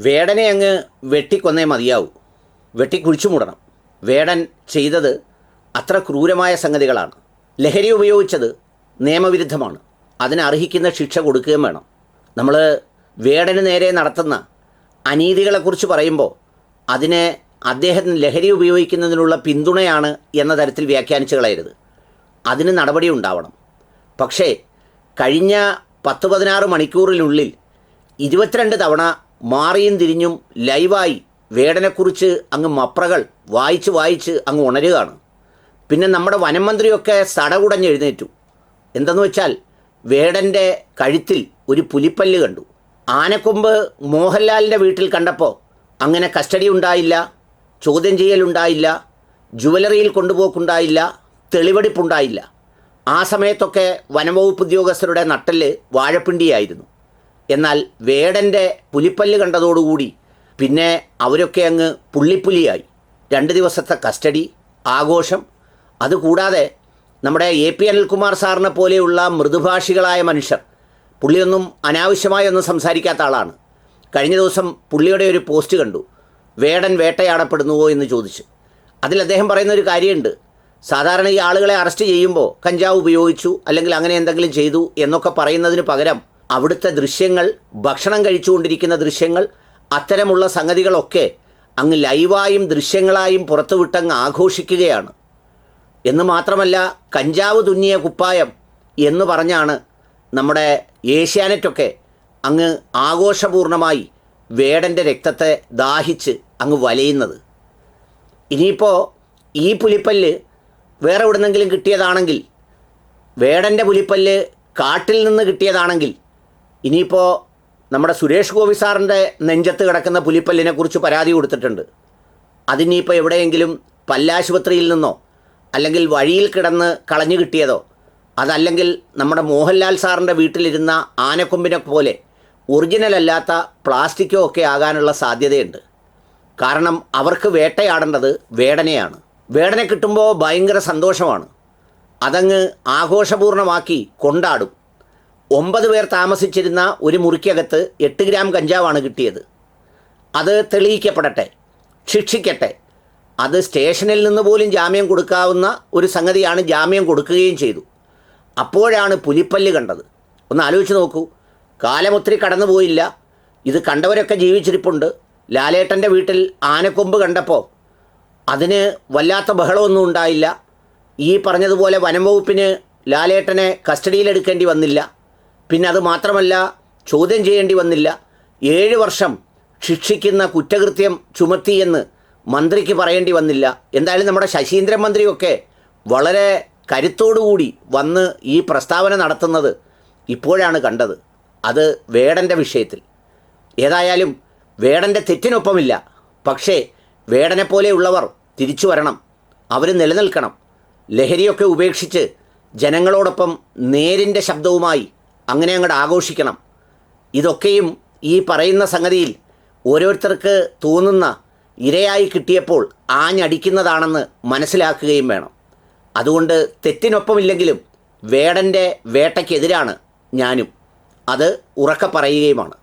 വേടനെ അങ്ങ് വെട്ടിക്കൊന്നേ മതിയാവൂ. വെട്ടിക്കുഴിച്ചു മൂടണം. വേടൻ ചെയ്തത് അത്ര ക്രൂരമായ സംഗതികളാണ്. ലഹരി ഉപയോഗിച്ചത് നിയമവിരുദ്ധമാണ്. അതിന് അർഹിക്കുന്ന ശിക്ഷ കൊടുക്കുകയും വേണം. നമ്മൾ വേടന് നേരെ നടത്തുന്ന അനീതികളെക്കുറിച്ച് പറയുമ്പോൾ അതിനെ അദ്ദേഹത്തിന് ലഹരി ഉപയോഗിക്കുന്നതിനുള്ള പിന്തുണയാണ് എന്ന തരത്തിൽ വ്യാഖ്യാനിച്ചു കളയരുത്. അതിന് നടപടി ഉണ്ടാവണം. പക്ഷേ കഴിഞ്ഞ പത്ത് പതിനാറ് മണിക്കൂറിനുള്ളിൽ ഇരുപത്തിരണ്ട് തവണ മാറിയും തിരിഞ്ഞും ലൈവായി വേടനെക്കുറിച്ച് അങ്ങ് മപ്രകൾ വായിച്ച് വായിച്ച് അങ്ങ് ഉണരുകയാണ്. പിന്നെ നമ്മുടെ വനമന്ത്രിയൊക്കെ സടകുടഞ്ഞ് എഴുന്നേറ്റു. എന്തെന്ന് വെച്ചാൽ വേടന്റെ കഴുത്തിൽ ഒരു പുലിപ്പല്ല് കണ്ടു. ആനക്കൊമ്പ് മോഹൻലാലിന്റെ വീട്ടിൽ കണ്ടപ്പോൾ അങ്ങനെ കസ്റ്റഡി ഉണ്ടായില്ല ചോദ്യം ചെയ്യലുണ്ടായില്ല ജുവലറിയിൽ കൊണ്ടുപോക്കുണ്ടായില്ല തെളിവെടുപ്പുണ്ടായില്ല. ആ സമയത്തൊക്കെ വനംവകുപ്പ് ഉദ്യോഗസ്ഥരുടെ നട്ടൽ വാഴപ്പിണ്ടിയായിരുന്നു. എന്നാൽ വേടന്റെ പുലിപ്പല്ല് കണ്ടതോടുകൂടി പിന്നെ അവരൊക്കെ അങ്ങ് പുള്ളിപ്പുലിയായി. രണ്ട് ദിവസത്തെ കസ്റ്റഡി ആഘോഷം. അതുകൂടാതെ നമ്മുടെ എ പി അനിൽകുമാർ സാറിനെ പോലെയുള്ള മൃദുഭാഷികളായ മനുഷ്യർ പുള്ളിയൊന്നും അനാവശ്യമായി ഒന്നും സംസാരിക്കാത്ത ആളാണ്. കഴിഞ്ഞ ദിവസം പുള്ളിയുടെ ഒരു പോസ്റ്റ് കണ്ടു. വേടൻ വേട്ടയാടപ്പെടുന്നുവോ എന്ന് ചോദിച്ച്. അതിൽ അദ്ദേഹം പറയുന്ന ഒരു കാര്യമുണ്ട്. സാധാരണ ഈ ആളുകളെ അറസ്റ്റ് ചെയ്യുമ്പോൾ കഞ്ചാവ് ഉപയോഗിച്ചു അല്ലെങ്കിൽ അങ്ങനെ എന്തെങ്കിലും ചെയ്തു എന്നൊക്കെ പറയുന്നതിന് പകരം അവിടുത്തെ ദൃശ്യങ്ങൾ ഭക്ഷണം കഴിച്ചുകൊണ്ടിരിക്കുന്ന ദൃശ്യങ്ങൾ അത്തരമുള്ള സംഗതികളൊക്കെ അങ്ങ് ലൈവായും ദൃശ്യങ്ങളായും പുറത്തുവിട്ടങ്ങ് ആഘോഷിക്കുകയാണ്. എന്ന് മാത്രമല്ല കഞ്ചാവ് തുന്നിയ കുപ്പായം എന്ന് പറഞ്ഞാണ് നമ്മുടെ ഏഷ്യാനെറ്റൊക്കെ അങ്ങ് ആഘോഷപൂർണമായി വേടന്റെ രക്തത്തെ ദാഹിച്ച് അങ്ങ് വലയുന്നത്. ഇനിയിപ്പോൾ ഈ പുലിപ്പല്ല് വേറെ എവിടുന്നെങ്കിലും കിട്ടിയതാണെങ്കിൽ വേടന്റെ പുലിപ്പല്ല് കാട്ടിൽ നിന്ന് കിട്ടിയതാണെങ്കിൽ ഇനിയിപ്പോൾ നമ്മുടെ സുരേഷ് ഗോപി സാറിന്റെ നെഞ്ചത്ത് കിടക്കുന്ന പുലിപ്പല്ലിനെ കുറിച്ച് പരാതി കൊടുത്തിട്ടുണ്ട്. അതിനിപ്പോൾ എവിടെയെങ്കിലും പല്ലാശുപത്രിയിൽ നിന്നോ അല്ലെങ്കിൽ വഴിയിൽ കിടന്ന് കളഞ്ഞു കിട്ടിയതോ അതല്ലെങ്കിൽ നമ്മുടെ മോഹൻലാൽ സാറിന്റെ വീട്ടിലിരുന്ന ആനക്കൊമ്പിനെ പോലെ ഒറിജിനൽ അല്ലാത്ത പ്ലാസ്റ്റിക്കോ ഒക്കെ ആകാനുള്ള സാധ്യതയുണ്ട്. കാരണം അവർക്ക് വേട്ടയാടേണ്ടത് വേടനയാണ്. വേടനെ കിട്ടുമ്പോൾ ഭയങ്കര സന്തോഷമാണ്. അതങ്ങ് ആഘോഷപൂർണമാക്കി കൊണ്ടാടും. ഒമ്പത് പേർ താമസിച്ചിരുന്ന ഒരു മുറിക്കകത്ത് എട്ട് ഗ്രാം കഞ്ചാവാണ് കിട്ടിയത്. അത് തെളിയിക്കപ്പെടട്ടെ ശിക്ഷിക്കട്ടെ. അത് സ്റ്റേഷനിൽ നിന്ന് പോലും ജാമ്യം കൊടുക്കാവുന്ന ഒരു സംഗതിയാണ് ജാമ്യം കൊടുക്കുകയും ചെയ്തു. അപ്പോഴാണ് പുലിപ്പല്ല് കണ്ടത്. ഒന്ന് ആലോചിച്ച് നോക്കൂ. കാലമൊത്തിരി കടന്നുപോയില്ല. ഇത് കണ്ടവരൊക്കെ ജീവിച്ചിരിപ്പുണ്ട്. ലാലേട്ടന്റെ വീട്ടിൽ ആനക്കൊമ്പ് കണ്ടപ്പോൾ അതിന് വല്ലാത്ത ബഹളമൊന്നും ഉണ്ടായില്ല. ഈ പറഞ്ഞതുപോലെ വനം വകുപ്പിന് ലാലേട്ടനെ കസ്റ്റഡിയിലെടുക്കേണ്ടി വന്നില്ല. പിന്നെ അത് മാത്രമല്ല ചോദ്യം ചെയ്യേണ്ടി വന്നില്ല. ഏഴ് വർഷം ശിക്ഷിക്കുന്ന കുറ്റകൃത്യം ചുമത്തിയെന്ന് മന്ത്രിക്ക് പറയേണ്ടി വന്നില്ല. എന്തായാലും നമ്മുടെ ശശീന്ദ്രൻ മന്ത്രിയൊക്കെ വളരെ കരുത്തോടുകൂടി വന്ന് ഈ പ്രസ്താവന നടത്തുന്നത് ഇപ്പോഴാണ് കണ്ടത്. അത് വേടന്റെ വിഷയത്തിൽ. ഏതായാലും വേടന്റെ തെറ്റിനൊപ്പമില്ല. പക്ഷേ വേടനെ പോലെയുള്ളവർ തിരിച്ചു വരണം. അവർ നിലനിൽക്കണം. ലഹരിയൊക്കെ ഉപേക്ഷിച്ച് ജനങ്ങളോടൊപ്പം നേരിന്റെ ശബ്ദവുമായി അങ്ങനെ അങ്ങോട്ട് ആഘോഷിക്കണം. ഇതൊക്കെയും ഈ പറയുന്ന സംഗതിയിൽ ഓരോരുത്തർക്ക് തോന്നുന്ന ഇരയായി കിട്ടിയപ്പോൾ ആഞ്ഞടിക്കുന്നതാണെന്ന് മനസ്സിലാക്കുകയും വേണം. അതുകൊണ്ട് തെറ്റിനൊപ്പമില്ലെങ്കിലും വേടന്റെ വേട്ടയ്ക്കെതിരാണ് ഞാനും. അത് ഉറക്കെ പറയുകയുമാണ്.